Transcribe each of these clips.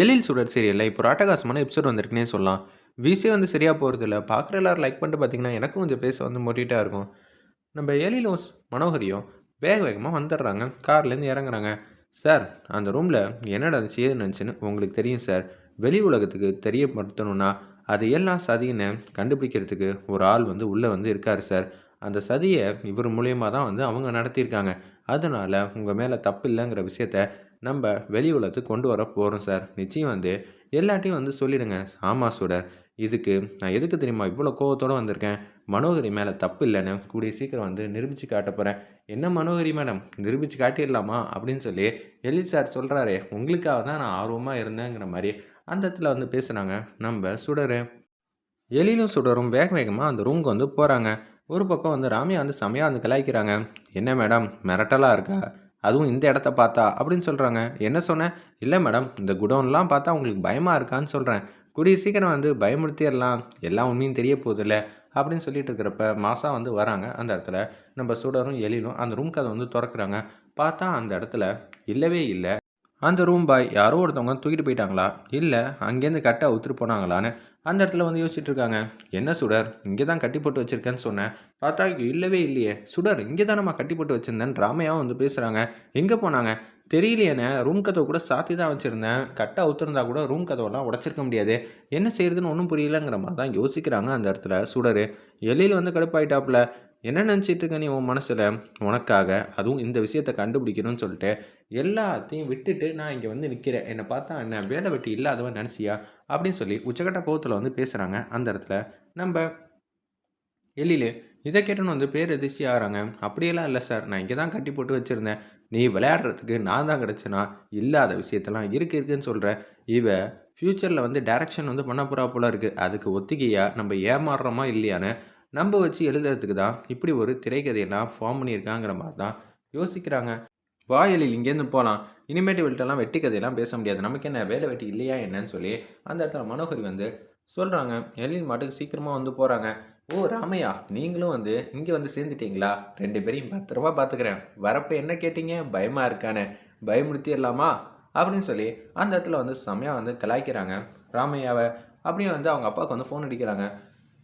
எழில் சுடர் சீரியலில் இப்போ ராட்டகாசமான எபிசோட் வந்திருக்குன்னே சொல்லலாம். விசே வந்து சரியாக போகிறது இல்லை பார்க்குற எல்லாரும் லைக் பண்ணிட்டு பார்த்தீங்கன்னா எனக்கும் கொஞ்சம் பேச வந்து மோட்டிட்டாக இருக்கும். நம்ம எழிலும் மனோகரியும் வேக வேகமாக வந்துடுறாங்க. கார்லேருந்து இறங்குறாங்க. சார் அந்த ரூமில் என்னடா அது ஏது நினச்சின்னு உங்களுக்கு தெரியும் சார். வெளி உலகத்துக்கு தெரியப்படுத்தணும்னா அது எல்லாம் சதின்னு கண்டுபிடிக்கிறதுக்கு ஒரு ஆள் வந்து உள்ளே வந்து இருக்கார் சார். அந்த சதியை இவர் மூலியமாக தான் வந்து அவங்க நடத்தியிருக்காங்க. அதனால் உங்கள் மேலே தப்பு இல்லைங்கிற விஷயத்த நம்ம வெளி உலகத்துக்கு கொண்டு வர போகிறோம் சார் நிச்சயம் வந்து எல்லாட்டையும் வந்து சொல்லிடுங்க. ஆமாம் சுடர் இதுக்கு நான் எதுக்கு தெரியுமா இவ்வளோ கோவத்தோடு வந்திருக்கேன்? மனோகரி மேலே தப்பு இல்லைன்னு கூடிய சீக்கிரம் வந்து நிரூபித்து காட்ட போகிறேன் என்ன மனோகரி மேடம்? நிரூபித்து காட்டிடலாமா? அப்படின்னு சொல்லி எலி சார் சொல்கிறாரே உங்களுக்காக தான் நான் ஆர்வமாக இருந்தேங்கிற மாதிரி அந்த இடத்துல வந்து பேசுகிறாங்க நம்ம சுடரு. எலியிலும் சுடரும் வேக வேகமாக அந்த ரூமுக்கு வந்து போகிறாங்க ஒரு பக்கம் வந்து ராமியா வந்து செமையாக வந்து கலாய்க்கிறாங்க. என்ன மேடம்? மிரட்டலாக இருக்கா? அதுவும் இந்த இடத்த பார்த்தா? அப்படின்னு சொல்கிறாங்க என்ன சொன்னேன் இல்லை மேடம் இந்த குடோன்லாம் பார்த்தா உங்களுக்கு பயமாக இருக்கான்னு சொல்கிறேன் கூடிய சீக்கிரம் வந்து பயமுறுத்திடலாம். எல்லா உண்மையும் தெரிய போதில்ல அப்படின்னு சொல்லிட்டு இருக்கிறப்ப மாசா வந்து வராங்க. அந்த இடத்துல நம்ம சுடரும் எழிலும் அந்த ரூம் கதை வந்து திறக்கிறாங்க. பார்த்தா அந்த இடத்துல இல்லவே இல்லை. அந்த ரூம் பாய் யாரோ ஒருத்தவங்க தூக்கிட்டு போயிட்டாங்களா? இல்லை அங்கேருந்து கட்டை அவுத்துட்டு போனாங்களான்னு அந்த இடத்துல வந்து யோசிச்சுட்டு இருக்காங்க என்ன சுடர்? இங்கே தான் கட்டி போட்டு வச்சிருக்கேன்னு சொன்னேன். பார்த்தா இங்கே இல்லவே இல்லையே. சுடர் இங்கே தான் நம்ம கட்டி போட்டு வச்சுருந்தேன் ராமையாவும் வந்து பேசுகிறாங்க எங்கே போனாங்க? தெரியலையேண்ணே ரூம் கதவை கூட சாத்தி தான் வச்சுருந்தேன். கட்டை அவுத்திருந்தா கூட ரூம் கதவெல்லாம் உடச்சிருக்க முடியாது. என்ன செய்யறதுன்னு ஒன்றும் புரியலங்கிற மாதிரி தான் யோசிக்கிறாங்க அந்த இடத்துல சுடர். எல்லையில் வந்து கடுப்பாயிட்டாப்புல. என்ன நினச்சிட்டு இருக்க நீ உன் மனசில்? உனக்காக. அதுவும் இந்த விஷயத்தை கண்டுபிடிக்கணும்னு சொல்லிட்டு எல்லாத்தையும் விட்டுட்டு நான் இங்கே வந்து நிற்கிறேன் என்னை பார்த்தா என்ன வேலை வெட்டி இல்லாதவன் நினச்சியா? அப்படின்னு சொல்லி உச்சக்கட்ட கோவத்தில் வந்து பேசுகிறாங்க அந்த இடத்துல நம்ம எழிலே இதை கேட்டோன்னு வந்து பேர் எதிர்ச்சி ஆகிறாங்க. அப்படியெல்லாம் இல்லை சார். நான் இங்கே தான் கட்டி போட்டு வச்சுருந்தேன். நீ விளையாடுறதுக்கு நான் தான் கிடச்சனா? இல்லாத விஷயத்தெல்லாம் இருக்கு இருக்குன்னு சொல்கிற இவ ஃப்யூச்சரில் வந்து டைரக்ஷன் வந்து பண்ண போகிறா போல இருக்குது அதுக்கு ஒத்திகையாக நம்ம ஏமாறுறோமா இல்லையான்னு நம்ம வச்சு எழுதுறதுக்கு தான் இப்படி ஒரு திரைக்கதையெல்லாம் ஃபார்ம் பண்ணியிருக்காங்கிற மாதிரி தான் யோசிக்கிறாங்க. வாயலில் இங்கேருந்து போகலாம் இனிமேட்டு வெளிட்டெல்லாம் வெட்டி கதையெல்லாம் பேச முடியாது. நமக்கு என்ன வேலை வெட்டி இல்லையா என்னன்னு சொல்லி அந்த இடத்துல மனோகரி வந்து சொல்கிறாங்க எழில் மாட்டுக்கு சீக்கிரமாக வந்து போகிறாங்க ஓ ராமையா நீங்களும் வந்து இங்கே வந்து சேர்ந்துட்டீங்களா? ரெண்டு பேரையும் பத்திரமா பார்த்துக்கிறேன் வரப்போ என்ன கேட்டீங்க? பயமாக இருக்கானே. பயமுறுத்திடலாமா அப்படின்னு சொல்லி அந்த இடத்துல வந்து செமையாக வந்து கலாய்க்கிறாங்க ராமையாவை. அப்படியே வந்து அவங்க அப்பாவுக்கு வந்து ஃபோன் அடிக்கிறாங்க.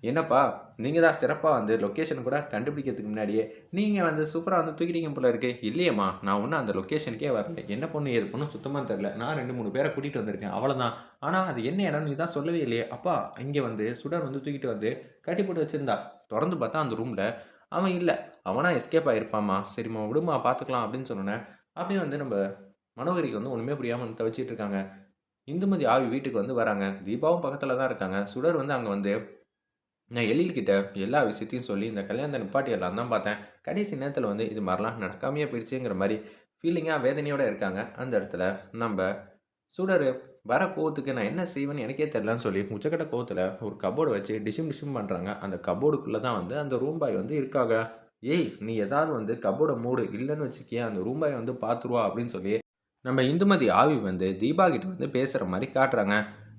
என்னப்பா நீங்கள் தான் சிறப்பாக வந்து லொக்கேஷன் கூட கண்டுபிடிக்கிறதுக்கு முன்னாடியே நீங்கள் வந்து சூப்பராக வந்து தூக்கிட்டீங்க போல இருக்கு. இல்லையம்மா நான் ஒன்றும் அந்த லொக்கேஷனுக்கே வரல. என்ன பொண்ணு ஏது பொண்ணு சுத்தமாக தெரில நான் ரெண்டு மூணு பேரை கூட்டிகிட்டு வந்திருக்கேன். அவ்வளோதான் ஆனால் அது என்ன இடம் நீ தான் சொல்லவே இல்லையே. அப்பா இங்கே வந்து சுடர் வந்து தூக்கிட்டு வந்து கட்டி போட்டு வச்சுருந்தா. திறந்து பார்த்தா அந்த ரூமில் அவன் இல்லை. அவனா எஸ்கேப் ஆகிருப்பாம்மா சரிம்மா விடுமா பார்த்துக்கலாம் அப்படின்னு சொன்னோன்னே அப்படியே வந்து நம்ம மனோகரிக்கு வந்து ஒன்றுமே புரியாமல் தவிச்சிட்டு இருக்காங்க. இந்துமதி ஆவி வீட்டுக்கு வந்து வராங்க. தீபாவும் பக்கத்தில் தான் இருக்காங்க. சுடர் வந்து அங்கே வந்து நான் எழில்கிட்ட எல்லா விஷயத்தையும் சொல்லி இந்த கல்யாணத்தை நிப்பாட்டி எல்லாம் தான் பார்த்தேன். கடைசி நேரத்தில் வந்து இது மாதிரிலாம் நடக்காமையே போயிடுச்சுங்கிற மாதிரி ஃபீலிங்காக வேதனையோடு இருக்காங்க. அந்த இடத்துல நம்ம சுடர் வர கோவத்துக்கு நான் என்ன செய்வேன்னு எனக்கே தெரிலன்னு சொல்லி உச்சக்கட்ட கோவத்தில் ஒரு கபோர்டு வச்சு டிஷிம் டிஷிம் பண்ணுறாங்க அந்த கபோர்டுக்குள்ளே தான் வந்து அந்த ரூம் பாய் வந்து இருக்காங்க. ஏய் நீ ஏதாவது வந்து கபோர்டை மூடு இல்லைன்னு வச்சுக்கிய அந்த ரூம் பாய் வந்து பார்த்துருவா அப்படின்னு சொல்லி நம்ம இந்துமதி ஆவி வந்து தீபா கிட்ட வந்து பேசுகிற மாதிரி காட்டுறாங்க.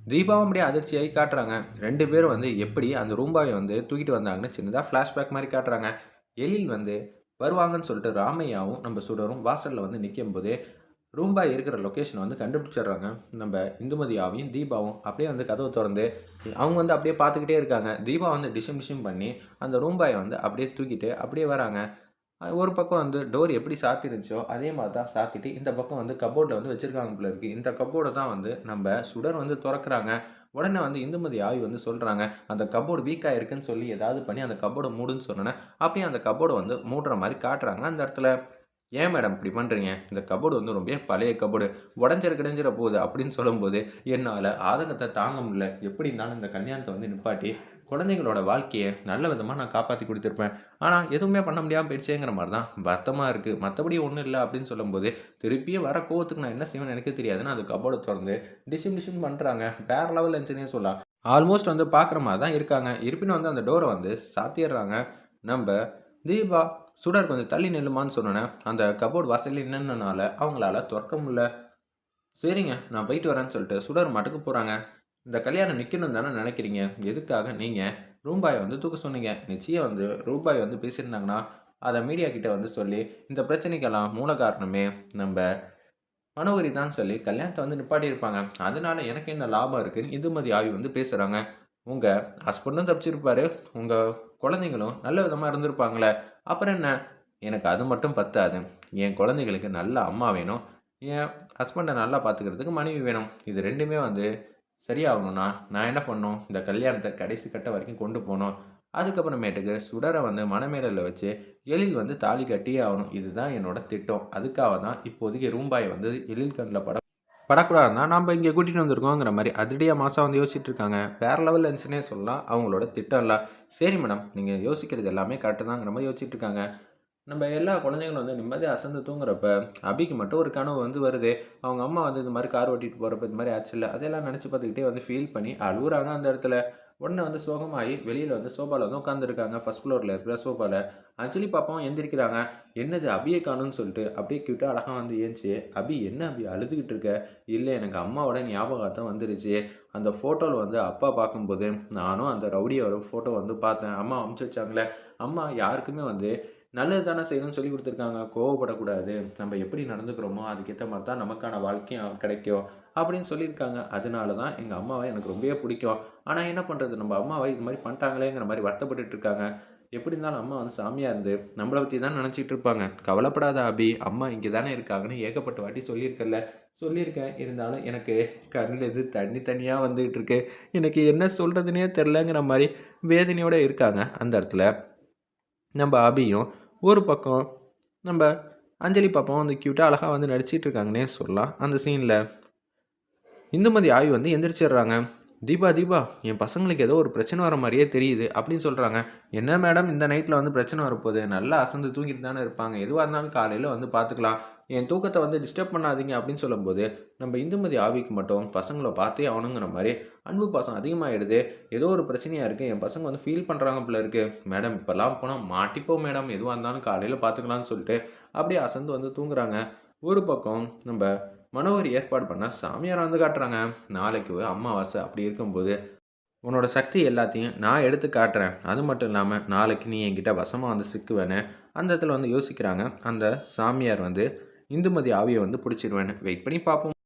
தீபாவும் அப்படியே அதிர்ச்சியாகி காட்டுறாங்க. ரெண்டு பேரும் வந்து எப்படி அந்த ரூம்பாவை வந்து தூக்கிட்டு வந்தாங்கன்னு சின்னதாக ஃப்ளாஷ்பேக் மாதிரி காட்டுறாங்க. எழில் வந்து வருவாங்கன்னு சொல்லிட்டு ராமையாவும் நம்ம சுடரும் வாசலில் வந்து நிற்கும் போது ரூம்பாய் இருக்கிற லொக்கேஷனை வந்து கண்டுபிடிச்சிடுறாங்க. நம்ம இந்துமதியாவையும் தீபாவும் அப்படியே வந்து கதவை திறந்து அவங்க வந்து அப்படியே பார்த்துக்கிட்டே இருக்காங்க. தீபா வந்து டிஷம் டிஷம் பண்ணி அந்த ரூம்பாயை வந்து அப்படியே தூக்கிட்டு அப்படியே வராங்க. ஒரு பக்கம் வந்து டோர் எப்படி சாத்திருந்துச்சோ அதே மாதிரி தான் சாத்திட்டு இந்த பக்கம் வந்து கபோர்டில் வந்து வச்சுருக்காங்க போல இருக்குது இந்த கபோர்டை தான் வந்து நம்ம சுடர் வந்து திறக்கிறாங்க. உடனே வந்து இந்துமதி ஆவி வந்து சொல்கிறாங்க அந்த கபோர்டு வீக்காக இருக்குன்னு சொல்லி ஏதாவது பண்ணி அந்த கபோர்டை மூடுன்னு சொன்னோன்னே அப்படியே அந்த கபோர்டை வந்து மூடுற மாதிரி காட்டுறாங்க அந்த இடத்துல. ஏன் மேடம் இப்படி பண்ணுறீங்க இந்த கபோர்டு வந்து ரொம்ப பழைய கபோர்டு உடஞ்சிர கிடைஞ்சிட போகுது அப்படின்னு சொல்லும்போது என்னால் ஆதங்கத்தை தாங்க முடியல. எப்படி இருந்தாலும் இந்த கல்யாணத்தை வந்து நிப்பாட்டி குழந்தைங்களோட வாழ்க்கையை நல்ல விதமாக நான் காப்பாற்றி கொடுத்துருப்பேன். ஆனால் எதுவுமே பண்ண முடியாமல் போயிடுச்சேங்கிற மாதிரி தான் வருத்தமாக இருக்குது மற்றபடி ஒன்றும் இல்லை அப்படின்னு சொல்லும்போது திருப்பியும் வர கோவத்துக்கு நான் என்ன செய்வேன் எனக்கு தெரியாதுன்னு அது கபோர்டை திறந்து டிஷிம் டிஷிம் பண்ணுறாங்க வேற லெவல் இருந்துச்சுன்னே சொல்லலாம். ஆல்மோஸ்ட் வந்து பார்க்குற மாதிரி தான் இருக்காங்க. இருப்பினும் வந்து அந்த டோரை வந்து சாத்திடுறாங்க நம்ம தீபா சுடர் கொஞ்சம் தள்ளி நில்லுமான்னு சொன்னோன்னே அந்த கபோர்டு வாசலில் நின்னனால அவங்களால திறக்க முடியல. சரிங்க நான் போயிட்டு வரேன்னு சொல்லிட்டு சுடர் மட்டுக்கு போகிறாங்க இந்த கல்யாணம் நிற்கணும் தானே நினைக்கிறீங்க? எதுக்காக நீங்கள் ரூபாயை வந்து தூக்க சொன்னீங்க. நிச்சயம் வந்து ரூபாய் வந்து பேசியிருந்தாங்கன்னா அதை மீடியா கிட்டே வந்து சொல்லி இந்த பிரச்சனைக்கெல்லாம் மூல காரணமே நம்ம மனோகரி தான் சொல்லி கல்யாணத்தை வந்து நிப்பாட்டியிருப்பாங்க அதனால எனக்கு என்ன லாபம் இருக்குன்னு இந்துமதி ஆவி வந்து பேசுகிறாங்க உங்கள் ஹஸ்பண்டும் தப்பிச்சிருப்பாரு. உங்கள் குழந்தைங்களும் நல்ல விதமாக இருந்திருப்பாங்களே. அப்புறம் என்ன? எனக்கு அது மட்டும் பத்தாது. என் குழந்தைங்களுக்கு நல்ல அம்மா வேணும். என் ஹஸ்பண்டை நல்லா பார்த்துக்கிறதுக்கு மனைவி வேணும். இது ரெண்டுமே வந்து சரியாகணும்னா நான் என்ன பண்ணணும்? இந்த கல்யாணத்தை கடைசி கட்ட வரைக்கும் கொண்டு போகணும். அதுக்கப்புறமேட்டுக்கு சுடரை வந்து மணமேடலில் வச்சு எழில் வந்து தாலி கட்டியே ஆகணும். இதுதான் என்னோட திட்டம். அதுக்காக தான் இப்போதைக்கு ரூம்பாய் வந்து எழில் கண்ணில் பட படக்கூடாதுன்னா நம்ம இங்கே கூட்டிகிட்டு வந்திருக்கோங்கிற மாதிரி அதிரடியாக மாதம் வந்து யோசிச்சுட்டு இருக்காங்க. வேறு லெவல் இருந்துச்சுன்னே சொல்லலாம். அவங்களோட திட்டம் இல்லை. சரி மேடம் நீங்கள் யோசிக்கிறது எல்லாமே கரெக்டு தாங்கிற மாதிரி யோசிச்சுட்டு இருக்காங்க. நம்ம எல்லா குழந்தைங்களும் வந்து நிம்மதியாக அசந்து தூங்குறப்ப அபிக்கு மட்டும் ஒரு கனவு வந்து வருது. அவங்க அம்மா வந்து இந்த மாதிரி கார் ஓட்டிட்டு போகிறப்ப இந்த மாதிரி ஆச்சு இல்லை? அதெல்லாம் நினச்சி பார்த்துக்கிட்டே வந்து ஃபீல் பண்ணி அழுகுறாங்க அந்த இடத்துல. உடனே வந்து சோகமாகி வெளியில் வந்து சோபாவில் வந்து உட்காந்துருக்காங்க ஃபர்ஸ்ட் ஃப்ளோரில் இருக்கிற சோபாவில் அஞ்சலி பாப்பாவும் எந்திரிக்கிறாங்க. என்னது அபியை காணும்னு சொல்லிட்டு அப்படியே கிட்ட அழகாக வந்து ஏஞ்சி அபி என்ன அபி அழுதுகிட்டு இருக்க? இல்லை எனக்கு அம்மாவோட ஞாபகத்தான் வந்துருச்சு. அந்த ஃபோட்டோவில் வந்து அப்பா பார்க்கும்போது நானும் அந்த ரவுடியோட ஃபோட்டோ வந்து பார்த்தேன். அம்மா அமுச்சு வச்சாங்களே. அம்மா யாருக்குமே வந்து நல்லது தானே செய்யணும்னு சொல்லி கொடுத்துருக்காங்க. கோவப்படக்கூடாது. நம்ம எப்படி நடந்துக்கிறோமோ அதுக்கேற்ற மாதிரி தான் நமக்கான வாழ்க்கையும் கிடைக்கும் அப்படின்னு சொல்லியிருக்காங்க. அதனால தான் எங்கள் அம்மாவை எனக்கு ரொம்பவே பிடிக்கும். ஆனால் என்ன பண்ணுறது நம்ம அம்மாவை இது மாதிரி பண்ணிட்டாங்களேங்கிற மாதிரி வருத்தப்பட்டுட்டு இருக்காங்க. எப்படி இருந்தாலும் அம்மா வந்து சாமியாக இருந்து நம்மளை பற்றி தான் நினச்சிட்டு இருப்பாங்க. கவலைப்படாத அபி அம்மா இங்கே தானே இருக்காங்கன்னு ஏகப்பட்ட வாட்டி சொல்லியிருக்கல சொல்லியிருக்கேன். இருந்தாலும் எனக்கு கண்ணில் இது தண்ணி தனியாக வந்துகிட்டு இருக்கு. எனக்கு என்ன சொல்கிறதுனே தெரிலங்கிற மாதிரி வேதனையோடு இருக்காங்க. அந்த இடத்துல நம்ம அபியும் ஒரு பக்கம் நம்ம அஞ்சலி பாப்பாவும் வந்து க்யூட்டாக அழகாக வந்து நடிச்சிட்டு இருக்காங்கன்னே சொல்லலாம். அந்த சீனில் இந்துமதி ஆய்வு வந்து எந்திரிச்சிடுறாங்க. தீபா தீபா என் பசங்களுக்கு ஏதோ ஒரு பிரச்சனை வர மாதிரியே தெரியுது அப்படின்னு சொல்கிறாங்க என்ன மேடம் இந்த நைட்டில் வந்து பிரச்சனை வரப்போகுது? நல்லா அசந்து தூங்கிட்டு தானே இருப்பாங்க. எதுவாக இருந்தாலும் காலையில் வந்து பார்த்துக்கலாம். என் தூக்கத்தை வந்து டிஸ்டர்ப் பண்ணாதீங்க அப்படின்னு சொல்லும்போது நம்ம இந்துமதி ஆவிக்கு மட்டும் பசங்களை பார்த்தே ஆகணுங்கிற மாதிரி அன்பு பாசம் அதிகமாகிடுது ஏதோ ஒரு பிரச்சனையாக இருக்குது என் பசங்க வந்து ஃபீல் பண்ணுறாங்க போல இருக்குது மேடம் இப்போல்லாம் போனால் மாட்டிப்போம் மேடம் எதுவாக இருந்தாலும் காலையில் பார்த்துக்கலாம்னு சொல்லிட்டு அப்படியே அசந்து வந்து தூங்குறாங்க. ஒரு பக்கம் நம்ம மனோகர் ஏற்பாடு பண்ணால் சாமியார் வந்து காட்டுறாங்க. நாளைக்கு அம்மாவாசை அப்படி இருக்கும்போது உன்னோட சக்தி எல்லாத்தையும் நான் எடுத்து காட்டுறேன். அது மட்டும் இல்லாமல் நாளைக்கு நீ என்கிட்ட வசமாக வந்து சிக்குவேன்னு அந்த இடத்துல வந்து யோசிக்கிறாங்க. அந்த சாமியார் வந்து இந்துமதி ஆவியை வந்து பிடிச்சிருவேன்னு. வெயிட் பண்ணி பார்ப்போம்.